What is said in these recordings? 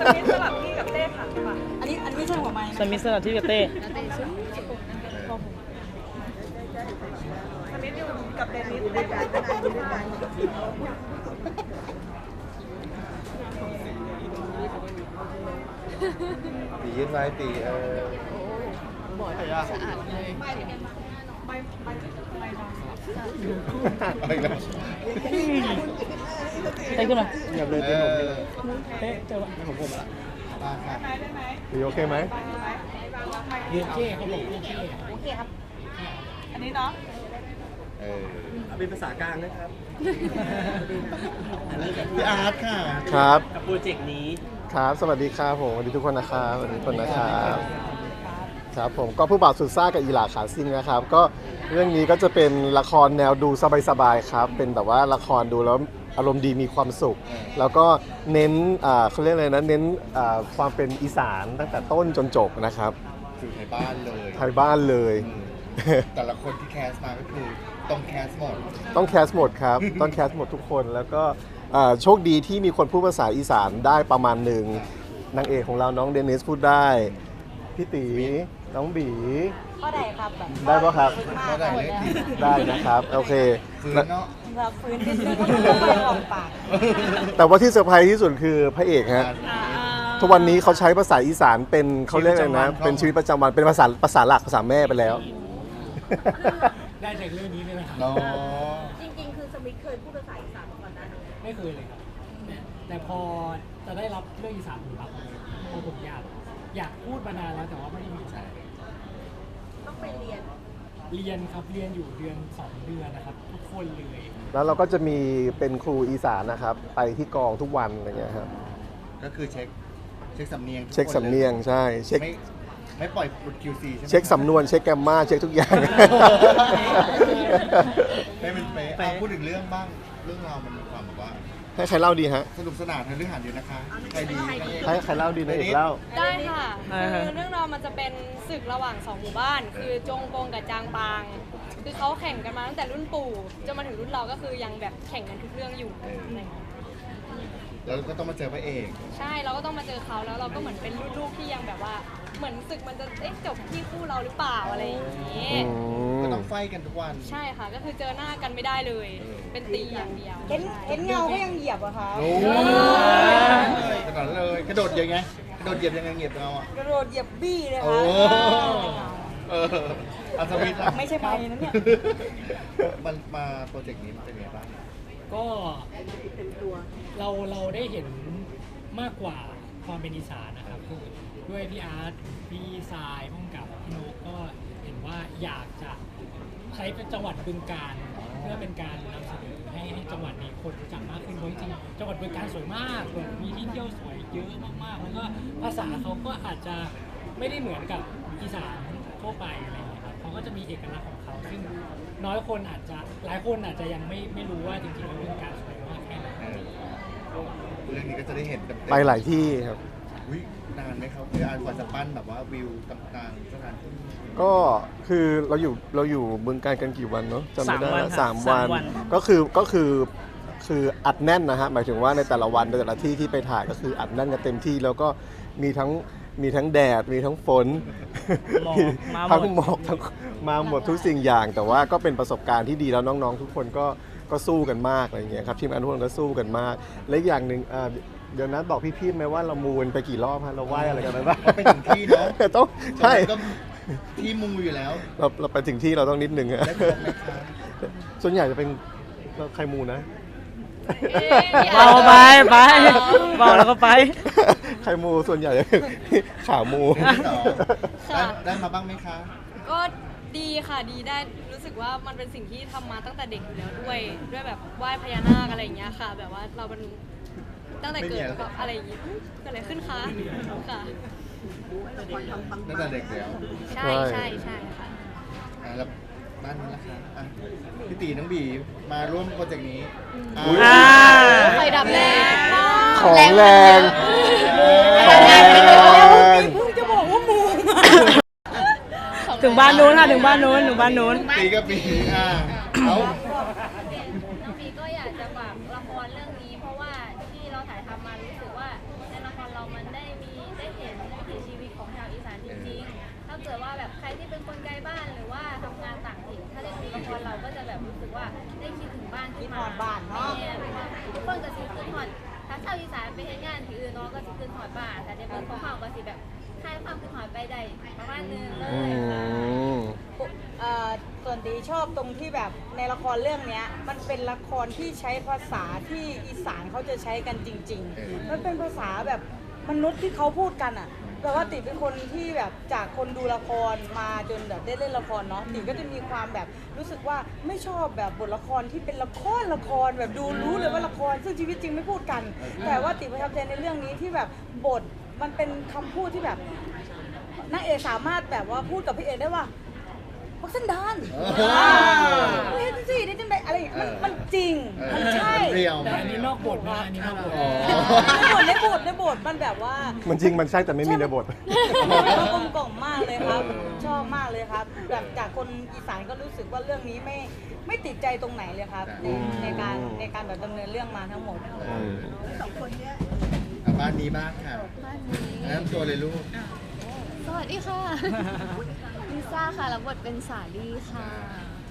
สมิธสลับพี่กับเต้ค่ะป่ะอันนี้อันนี้ไม่ใช่หัวไม้สมิธสลับที่กับเต้สมิธอยู่กับเดนิสเต้กับเต้ด้วยกันตียืนไว้ตีเออไปไปไปไปนอนเอาอีกแล้ว เต้ขึ้นมาเงียบเลยตีผมเลยเต้เจอปะไม่ผมผมละบ้าค่ะได้ได้ไหมตีโอเคไหมไปไหมยืนเก้เขาบอกเก้โอเคครับ อันนี้เนาะเออเป็นภาษากลางนะครับพี่อาร์ตค่ะ ครับ กับโปรเจกต์นี้ ครับ สวัสดีครับผม สวัสดีทุกคนนะครับ สวัสดีทุกคนนะครับครับผมก็ผู้บ่าวสุดซ่ากับอีหลาขาซิ่งนะครับ ก็เรื่องนี้ก็จะเป็นละครแนวดูสบายๆครับ เป็นแบบว่าละครดูแล้ว อารมณ์ดีมีความสุข แล้วก็เน้นอ่าเขาเรียกอะไรนะเน้นอ่าความเป็นอีสานตั้งแต่ต้นจนจบนะครับคือไทยบ้านเลยไทยบ้านเลยอืมแต่ละคนที่แคสมาก็คือต้องแคสหมดต้องแคสหมดครับต้องแคสหมดทุกคนแล้วก็อ่าโชคดีที่มีคนพูดภาษาอีสานได้ประมาณหนึ่งนางเอกของเราน้องเดนิสพูดได้พี่ตีน้องบี ก็ได้ครับแบบได้ปะครับ ก็ได้เลย ได้นะครับ โอเคคือแล้วเนาะ แบบฟื้นนิดนึงก็ไม่ออกปากแต่ว่าที่เซอร์ไพรส์ที่สุดคือพระเอกฮะ ทุกวันนี้เขาใช้ภาษาอีสานเป็นเขาเรียกอะไรนะ เป็นชีวิตประจำวัน เป็นภาษาภาษาหลักภาษาแม่ไปแล้ว ได้จากเรื่องนี้เลยนะครับ เนาะจริง ๆ คือสมิธเคยพูดภาษาอีสานมาก่อนหน้านี้ไม่เคยเลยครับแต่แต่พอจะได้รับเรื่องอีสานผมรับเลยเพราะผมอยาก อยากพูดมานานแล้วแต่ว่าไม่ได้มีโอกาสต้อง ไปเรียน เรียนครับเรียนอยู่เดือนสองเดือนนะครับ ทุกคนเลยแล้วเราก็จะมีเป็นครูอีสานนะครับ ไปที่กองทุกวันอะไรเงี้ยครับก็คือเช็คเช็คสำเนียงทุกเช็คนลสำเนียงใช่เช็คไม่ ไม่ปล่อยบุตร QC ใช่ไหมเช็คสำนวนเช็คแกรมมาเช็คทุกอย่างให้มันเป๊ะอะพูดถึงเรื่องบ้าง เรื่องราวมันมีความแบบว่า ให้ใครเล่าดีฮะ สนุกสนานในเรื่องหันดีนะคะ ใครดีให้ใครเล่าดีนะเอกเล่า ได้ค่ะคือเรื่องราวมันจะเป็นศึกระหว่างสองหมู่บ้าน คือจงกงกับจางปาง คือเขาแข่งกันมาตั้งแต่รุ่นปู่จนมาถึงรุ่นเราก็คือยังแบบแข่งกันทุกเรื่องอยู่อะไรอย่างเงี้ย แล้วก็ต้องมาเจอพระเอกใช่เราก็ต้องมาเจอเขาแล้วเราก็เหมือนเป็นรุ่นลูกที่ยังแบบว่า เหมือนศึกมันจะเอ๊ะจบที่คู่เราหรือเปล่าอะไรอย่างเงี้ยอืมก็ต้องไฟกันทุกวัน ใช่ค่ะ ก็คือเจอหน้ากันไม่ได้เลย เป็นตีอย่างเดียวเห็นเห็นเงาก็ยังเหยียบอะคะโอ้ยขนาดนั้นเลยกระโดดยังไงกระโดดเหยียบยังไงเหยียบเราอะกระโดดเหยียบบี้เลยโอ้ค่ะเอออัศวินล่ะไม่ใช่ไปนะเนี่ยมันมาโปรเจกต์นี้มันเป็นไงบ้าง ก็เราเราได้เห็นมากกว่าความเป็นอีสานนะครับคือด้วยพี่อาร์ตพี่ทรายพุ่งกับพี่นกก็เห็นว่าอยากจะใช้เป็นจังหวัดบึงการเพื่อเป็นการนำเสนอให้ให้จังหวัดนี้คนรู้จักมากขึ้นเพราะจริงจังหวัดบึงการสวยมากแบบมีที่เที่ยวสวยเยอะมากๆแล้วก็ภาษาเขาก็อาจจะไม่ได้เหมือนกับอีสานทั่วไปอะไร ก็จะมีเอกลักษณ์ของเขาซึ่งน้อยคนอาจจะหลายคนอาจจะยังไม่ไม่รู้ว่าจริงๆแล้วบึงการสวยมากแค่ไหนเออเรื่องนี้ก็จะได้เห็นเต็มๆไปหลายที่ครับ อุ๊ยนานไหมครับคืออ่านกว่าจะปั้นแบบว่าวิวต่างๆสถานที่ก็คือเราอยู่เราอยู่เมืองการกันกี่วันเนาะจำไม่ได้สามวันละค่ะสามวัน สามวัน ก็คือก็คือคืออัดแน่นนะฮะหมายถึงว่าในแต่ละวันในแต่ละที่ที่ไปถ่ายก็คืออัดแน่นกันเต็มที่แล้วก็มีทั้งมีทั้งแดดมีทั้งฝนหมอกมาหมด ทั้งหมอกทั้ง มาหมดทุกสิ่งอย่าง แต่ว่าก็เป็นประสบการณ์ที่ดีแล้วน้องๆ ทุกคนก็ก็สู้กันมากอะไรอย่างเงี้ยครับทีมงานทุกคนก็สู้กันมาก และอีกอย่างหนึ่งอ่าเดี๋ยวนั้นบอกพี่ๆไหมว่าเรามูกันไปกี่รอบฮะเราไหว้อะไรกันไปบ้างก็ไปถึงที่เนาะต้องใช่ก็ที่มูอยู่แล้วเราเราไปถึงที่เราต้องนิดนึงอะได้ครบไหมคะส่วนใหญ่จะเป็นเราใครมูนะ เบาไปไปเบาแล้วก็ไป ใครมูส่วนใหญ่จะเป็นขามูเรื่องที่สองได้ค่ะได้มาบ้างไหมคะ ก็ ดีค่ะดีได้รู้สึกว่ามันเป็นสิ่งที่ทำมาตั้งแต่เด็กอยู่แล้วด้วย ด้วยแบบไหว้พญานาคอะไรอย่างเงี้ยค่ะ แบบว่าเราเป็นตั้งแต่เกิดแบบอะไรอย่างงี้เกิดอะไรขึ้นคะค่ะ ตั้งแต่เด็กแล้วใช่ใช่ใช่ค่ะ อะแล้วบ้านนี้ล่ะคะอะพี่ตีน้องบีมาร่วมโปรเจกต์นี้อุ๊ย อ่า ไฟดับแรงของแรงของแรง เพิ่งจะบอกว่ามู ถึงบ้านนู้นค่ะถึงบ้านนู้นถึงบ้านนู้นตีกับบีอ่าเอาน้องพีก็อยากจะฝากละครเรื่องนี้ เพราะว่าที่เราถ่ายทำมารู้สึกว่าในละครรเรามันได้มีได้เห็นวิถีชีวิตของชาวอีสานจริงๆ ถ้าเกิดว่าแบบใครที่เป็นคนไกลบ้านหรือว่าทำงานต่างถิ่นถ้าได้ดูละครเราก็จะแบบรู้สึกว่าได้คิดถึงบ้านที่คิดมาฮอดบ้านเนาะแม่ทุกคนก็สิขึ้นฮอดถ้าชาวอีสานไปเฮ็ดงานที่อื่นเนาะก็สิขึ้นฮอดบ้านแต่ในเมืองของเขาก็สิแบบ คลายความขึ้นฮอดไปได้ประมาณนึงเลอืยค่ะม เอ่อส่วนตีชอบตรงที่แบบในละครเรื่องเนี้ย มันเป็นละครที่ใช้ภาษาที่อีสานเขาจะใช้กันจริงๆมันเป็นภาษาแบบมนุษย์ที่เขาพูดกันอะแปลว่าติเป็นคนที่แบบจากคนดูละครมาจนแบบได้เล่นละครเนาะติก็จะมีความแบบรู้สึกว่าไม่ชอบแบบบทละครที่เป็นละครละครแบบดูรู้เลยว่าละครซึ่งชีวิตจริงไม่พูดกัน แต่ว่าติประทับใจในเรื่องนี้ที่แบบบท มันเป็นคำพูดที่แบบนางเอกสามารถแบบว่าพูดกับพี่เอกได้ว่าพักสันดานเออเฮ้ยสิได้จังไดอะไรอย่างเงี้ยมันมันจริงเออมันใช่เรียว แต่อันนี้นอกบทนะอันนี้นอกบท อ๋อ ในบทในบทในบทมันแบบว่า มันจริงมันใช่แต่ไม่มีในบทมันกลมกล่อมมากเลยครับเออชอบมากเลยครับ แบบจากคนอีสานก็รู้สึกว่าเรื่องนี้ไม่ไม่ติดใจตรงไหนเลยครับ ในอืมในการในการแบบดำเนินเรื่องมาทั้งหมดอืมอะ บ้านนี้บ้างค่ะบ้านนี้แนะนำตัวเลยลูก สวัสดีค่ะ ลิซ่าค่ะ รับบทเป็นสาลี่ค่ะ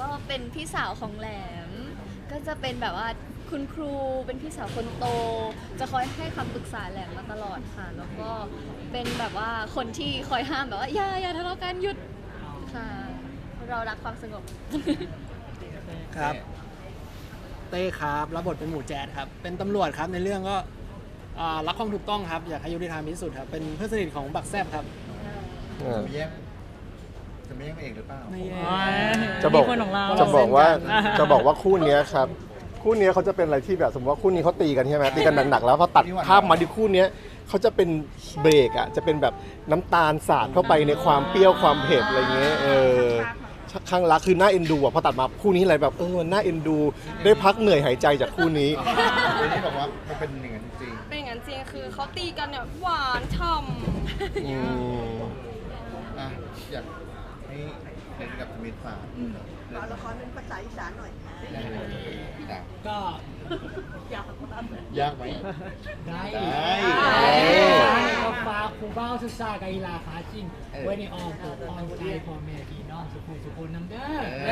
ก็เป็นพี่สาวของแหลม ก็จะเป็นแบบว่าคุณครูเป็นพี่สาวคนโต จะคอยให้คำปรึกษาแหลมมาตลอดค่ะ แล้วก็เป็นแบบว่าคนที่คอยห้ามแบบว่าอย่าอย่าทะเลาะกันหยุดค่ะ เรารักความสงบ ครับ เต้ครับรับบทเป็นหมูแจ๊ดครับ เป็นตำรวจครับในเรื่องก็ อ่ารักความถูกต้องครับ อยากให้ยุติธรรมที่สุดครับ เป็นเพื่อนสนิทของบักแซบครับอ่าจะไม่แย่งจะไม่แย่งพระเอกหรือเปล่า ไม่แย่ จะบอกคนของเรา จะบอกว่าเราเส้นกัน จะบอกว่าคู่เนี้ยครับ คู่เนี้ยเขาจะเป็นอะไรที่แบบสมมติว่าคู่นี้เขาตีกันใช่ไหมตีกันหนักๆแล้วพอตัดภาพมาที่คู่เนี้ยเขาจะเป็นเบรกอะจะเป็นแบบน้ำตาลสาดเข้าไปในความเปรี้ยวความเผ็ดอะไรเงี้ยเออ ข้างรักคือน่าเอ็นดูอะพอตัดมาคู่นี้อะไรแบบเออมันน่าเอ็นดู ได้พักเหนื่อยหายใจจากคู่นี้เรื่องนี้บอกว่ามันเป็นอย่างนั้นจริงเป็นอย่างนั้นจริงคือเขาตีกันเนี่ยหวานฉ่ำอืมๆอะอยากให้เล่นกับสมิธฝากละครเป็นภาษาอีสานหน่อยก็ยากไหม ได้ ได้ก็ ฝากครูเบ้าสุดซากับอีลาขาจริงเออไว้ในอ้อมอกอ้อมใจพ่อแม่พี่น้องสุขุมสุขคนน้ำเด้อเอ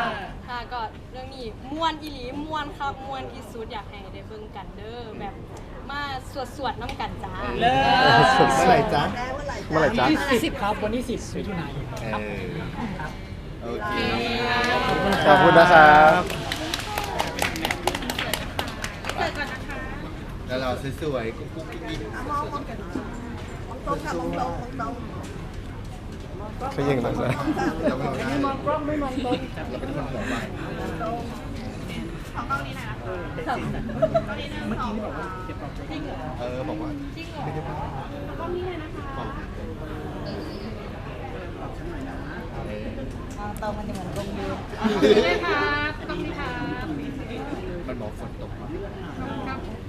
อ ค่ะก็เรื่องนี้ม่วนอีหลีม่วนครับม่วนที่สุดอยากให้ได้เบิ่งกันเด้อแบบมาสวดสวดๆน้ำกันจ้าเลิศสุดเมื่อไหร่จ๊ะเมื่อไหร่จ๊ะที่สิบครับวันที่สิบมิถุนายนเอครับอโอเค ขอบคุณนะครับ แล้วเราสวยๆกุ๊กกุ๊กกิ๊กกิ๊กเขายิงหน่อยนะเราไม่มองกล้องไม่มองตรงเราเป็นคนหัวไวเออบอกว่าจริงเหรอไม่ได้บอกล้องนี้เลยนะคะเตามันจะเหมือนกลมยูมันบอกฝนตกครับ